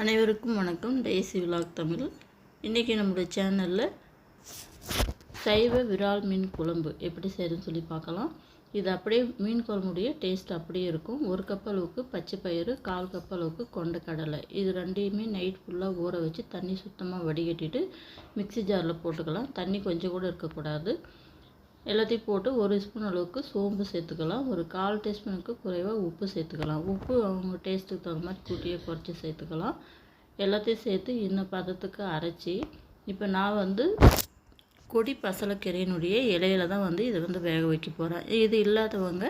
அனைவருக்கும் வணக்கம். டேசி விலாக் தமிழ். இன்றைக்கி நம்மளுடைய சேனலில் சைவ விரால் மீன் குழம்பு எப்படி செய்கிறதுன்னு சொல்லி பார்க்கலாம். இது அப்படியே மீன் குழம்புடைய டேஸ்ட் அப்படியே இருக்கும். ஒரு கப் அளவுக்கு பச்சை பயிறு கால் கப் அளவுக்கு கொண்ட கடலை. இது ரெண்டையுமே நைட் ஃபுல்லாக ஊற வச்சு தண்ணி சுத்தமாக வடிகட்டிட்டு மிக்ஸி ஜாரில் போட்டுக்கலாம். தண்ணி கொஞ்சம் கூட இருக்கக்கூடாது. எல்லாத்தையும் போட்டு ஒரு ஸ்பூன் அளவுக்கு சோம்பு சேர்த்துக்கலாம். ஒரு கால் டீஸ்பூனுக்கு குறைவாக உப்பு சேர்த்துக்கலாம். உப்பு அவங்க டேஸ்ட்டுக்கு தகுந்த மாதிரி கூட்டியே குறைச்சி சேர்த்துக்கலாம். எல்லாத்தையும் சேர்த்து இந்த பதத்துக்கு அரைச்சி இப்போ நான் வந்து கொடி பசலைக்கீரையினுடைய இலையில தான் வந்து இதை வந்து வேக வைக்க போகிறேன் இது இல்லாதவங்க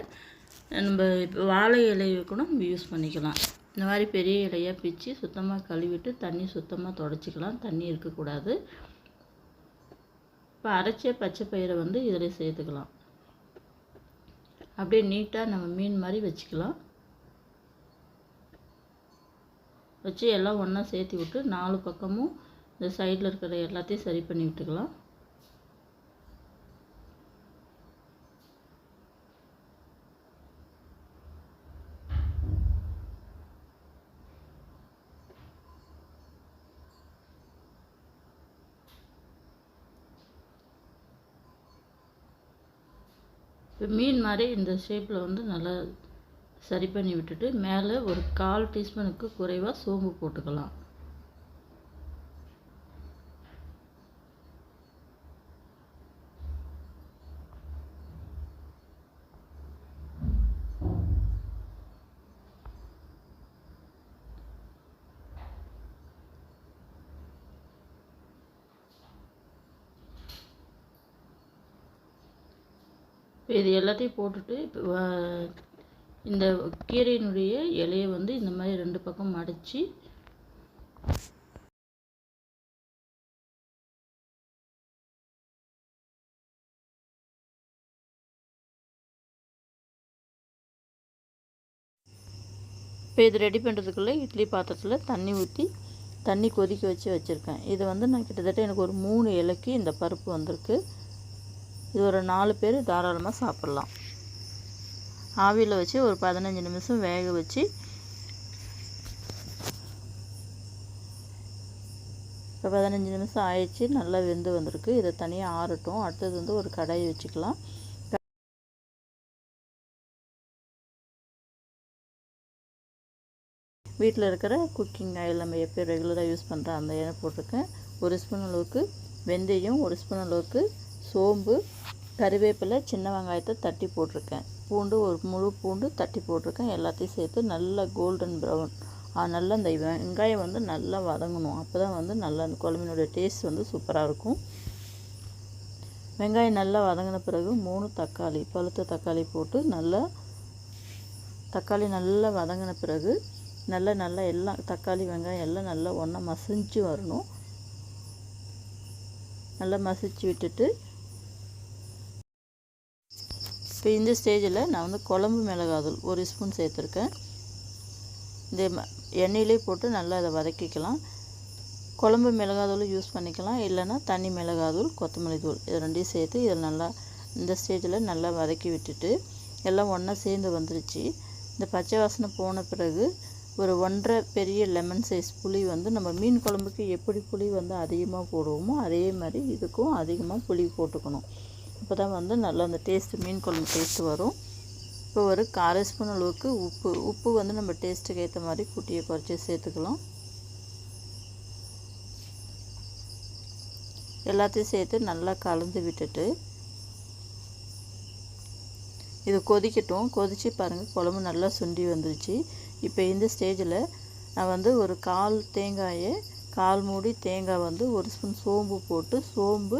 நம்ம இப்போ வாழை இலையை கூட நம்ம யூஸ் பண்ணிக்கலாம். இந்த மாதிரி பெரிய இலையாக பிச்சு சுத்தமாக கழுவிட்டு தண்ணி சுத்தமாக தொடச்சிக்கலாம். தண்ணி இருக்கக்கூடாது. இப்போ அரைச்ச பச்சை பயிரை வந்து இதில் சேர்த்துக்கலாம். அப்படியே நீட்டாக நம்ம மீன் மாதிரி வச்சுக்கலாம். வச்சு எல்லாம் ஒன்றா சேர்த்து விட்டு நாலு பக்கமும் இந்த சைடில் இருக்கிற எல்லாத்தையும் சரி பண்ணி விட்டுக்கலாம். இப்போ மீன் மாதிரி இந்த ஷேப்பில் வந்து நல்லா சரி பண்ணி விட்டுட்டு மேலே ஒரு கால் டீஸ்பூனுக்கு குறைவாக சோம்பு போட்டுக்கலாம். இப்போ இது எல்லாத்தையும் போட்டுட்டு இப்போ இந்த கீரையினுடைய இலையை வந்து இந்த மாதிரி ரெண்டு பக்கம் மடித்து இப்போ இது ரெடி பண்ணுறதுக்குள்ளே இட்லி பாத்திரத்தில் தண்ணி ஊற்றி தண்ணி கொதிக்க வச்சு வச்சுருக்கேன். இது வந்து நான் கிட்டத்தட்ட எனக்கு ஒரு மூணு இலைக்கு இந்த பருப்பு வந்திருக்கு. இது ஒரு நாலு பேர் தாராளமாக சாப்பிட்லாம். ஆவியில் வச்சு ஒரு பதினஞ்சு நிமிஷம் வேக வச்சு இப்போ பதினஞ்சு நிமிஷம் ஆயிடுச்சு நல்லா வெந்து வந்திருக்கு. இதை தனியாக ஆறட்டும். அடுத்தது வந்து ஒரு கடாயை வச்சுக்கலாம். வீட்டில் இருக்கிற குக்கிங் ஆயில் நம்ம எப்போ ரெகுலராக யூஸ் பண்ணுற அந்த எண்ணெய் போட்டிருக்கேன். ஒரு ஸ்பூன் அளவுக்கு வெந்தயம் ஒரு ஸ்பூன் அளவுக்கு சோம்பு கருவேப்பிலை சின்ன வெங்காயத்தை தட்டி போட்டிருக்கேன். பூண்டு ஒரு முழு பூண்டு தட்டி போட்டிருக்கேன். எல்லாத்தையும் சேர்த்து நல்லா கோல்டன் ப்ரௌன் நல்லா அந்த வெங்காயம் வந்து நல்லா வதங்கணும். அப்போ தான் வந்து நல்லா அந்த குழம்பினுடைய டேஸ்ட் வந்து சூப்பராக இருக்கும். வெங்காயம் நல்லா வதங்கின பிறகு மூணு தக்காளி பழுத்த தக்காளி போட்டு நல்லா தக்காளி நல்லா வதங்கின பிறகு நல்லா நல்லா எல்லாம் தக்காளி வெங்காயம் எல்லாம் நல்லா ஒன்றா மசிஞ்சு வரணும். நல்லா மசிச்சு விட்டுட்டு இப்போ இந்த ஸ்டேஜில் நான் வந்து குழம்பு மிளகாதூள் ஒரு ஸ்பூன் சேர்த்துருக்கேன். இந்த எண்ணெயிலே போட்டு நல்லா அதை வதக்கிக்கலாம். குழம்பு மிளகாதூள் யூஸ் பண்ணிக்கலாம். இல்லைன்னா தனி மிளகாதூள் கொத்தமல்லி தூள் இது ரெண்டையும் சேர்த்து இதில் நல்லா இந்த ஸ்டேஜில் நல்லா வதக்கி விட்டுட்டு எல்லாம் ஒன்றா சேர்ந்து வந்துருச்சு. இந்த பச்சை வாசனை போன பிறகு ஒரு ஒன்றரை பெரிய லெமன் சைஸ் புளி வந்து நம்ம மீன் குழம்புக்கு எப்படி புளி வந்து அதிகமாக போடுவோமோ அதே மாதிரி இதுக்கும் அதிகமாக புளி போட்டுக்கணும். அப்போ தான் வந்து நல்லா அந்த டேஸ்ட்டு மீன் குழம்பு டேஸ்ட்டு வரும். இப்போ ஒரு காரை ஸ்பூன் அளவுக்கு உப்பு. உப்பு வந்து நம்ம டேஸ்ட்டுக்கு ஏற்ற மாதிரி குட்டியை குறைச்சி சேர்த்துக்கலாம். எல்லாத்தையும் சேர்த்து நல்லா கலந்து விட்டுட்டு இது கொதிக்கட்டும். கொதித்து பாருங்கள் குழம்பு நல்லா சுண்டி வந்துருச்சு. இப்போ இந்த ஸ்டேஜில் நான் வந்து ஒரு கால் தேங்காயை கால் மூடி தேங்காய் வந்து ஒரு ஸ்பூன் சோம்பு போட்டு சோம்பு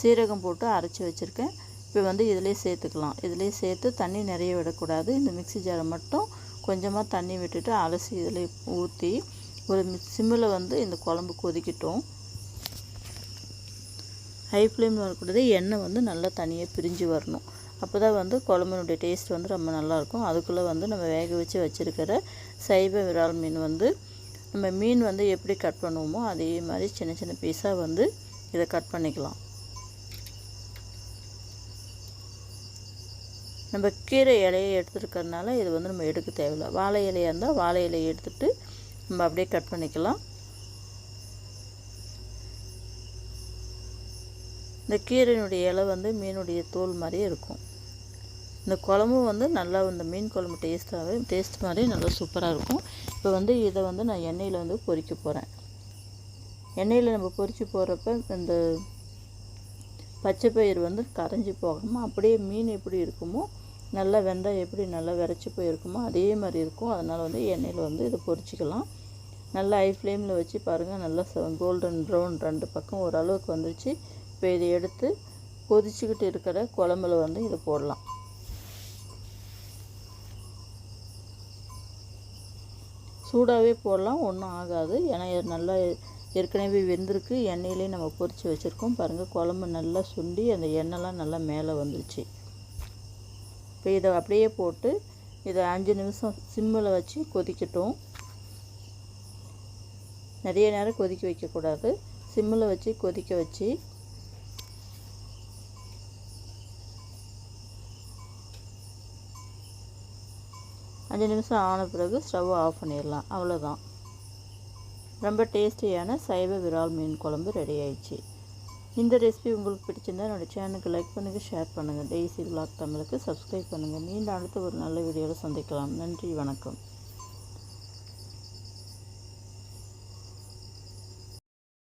சீரகம் போட்டு அரைச்சி வச்சுருக்கேன். இப்போ வந்து இதிலே சேர்த்துக்கலாம். இதிலே சேர்த்து தண்ணி நிறைய விடக்கூடாது. இந்த மிக்சி ஜாரை மட்டும் கொஞ்சமாக தண்ணி விட்டுட்டு அலசி இதில் ஊற்றி ஒரு சிம்மில் வந்து இந்த குழம்பு கொதிக்கட்டும். ஹை ஃப்ளேமில் வரக்கூடாது. எண்ணெய் வந்து நல்லா தனியாக பிரிஞ்சு வரணும். அப்போ தான் வந்து குழம்புனுடைய டேஸ்ட் வந்து ரொம்ப நல்லாயிருக்கும். அதுக்குள்ளே வந்து நம்ம வேக வச்சு வச்சுருக்கிற சைவ விரால் மீன் வந்து நம்ம மீன் வந்து எப்படி கட் பண்ணுவோமோ அதே மாதிரி சின்ன சின்ன பீஸாக வந்து இதை கட் பண்ணிக்கலாம். நம்ம கீரை இலையை எடுத்துருக்கறனால இது வந்து நம்ம எடுக்க தேவையில்லை. வாழை இலையாக இருந்தால் வாழை இலையை எடுத்துட்டு நம்ம அப்படியே கட் பண்ணிக்கலாம். இந்த கீரையினுடைய இலை வந்து மீனுடைய தோல் மாதிரியே இருக்கும். இந்த குழம்பும் வந்து நல்லா இந்த மீன் குழம்பு டேஸ்ட்டாகவே டேஸ்ட் மாதிரி நல்லா சூப்பராக இருக்கும். இப்போ வந்து இதை வந்து நான் எண்ணெயில் வந்து பொறிக்க போகிறேன் எண்ணெயில் நம்ம பொரிச்சு போகிறப்ப இந்த பச்சை பயிர் வந்து கரைஞ்சி போகாமல் அப்படியே மீன் எப்படி இருக்குமோ நல்லா வெந்தயம் எப்படி நல்லா விரைச்சி போயிருக்குமோ அதே மாதிரி இருக்கும். அதனால் வந்து எண்ணெயில் வந்து இதை பொரிச்சிக்கலாம். நல்லா ஹை ஃப்ளேமில் வச்சு பாருங்கள் நல்லா கோல்டன் ப்ரௌன் ரெண்டு பக்கம் ஓரளவுக்கு வந்துருச்சு. இப்போ இதை எடுத்து கொதிச்சுக்கிட்டு இருக்கிற குழம்புல வந்து இதை போடலாம். சூடாகவே போடலாம் ஒன்றும் ஆகாது. ஏன்னா இது நல்லா ஏற்கனவே வெந்திருக்கு எண்ணெயிலே நம்ம பொரித்து வச்சுருக்கோம். பாருங்கள் குழம்பு நல்லா சுண்டி அந்த எண்ணெய்லாம் நல்லா மேலே வந்துருச்சு. இப்போ இதை அப்படியே போட்டு இதை அஞ்சு நிமிஷம் சிம்மில் வச்சு கொதிக்கட்டும். நிறைய நேரம் கொதிக்க வைக்கக்கூடாது. சிம்மில் வச்சு கொதிக்க வச்சு அஞ்சு நிமிஷம் ஆன பிறகு ஸ்டவ் ஆஃப் பண்ணிடலாம். அவ்வளோதான். ரொம்ப டேஸ்டியான சைவ விரால் மீன் குழம்பு ரெடி ஆயிடுச்சு. இந்த ரெசிபி உங்களுக்கு பிடிச்சிருந்தா என்னோடய சேனலுக்கு லைக் பண்ணுங்கள் ஷேர் பண்ணுங்கள் டெய்ஸி விலாக் தமிழுக்கு சப்ஸ்கிரைப் பண்ணுங்கள் மீண்டும் அடுத்த ஒரு நல்ல வீடியோவில் சந்திக்கலாம். நன்றி வணக்கம்.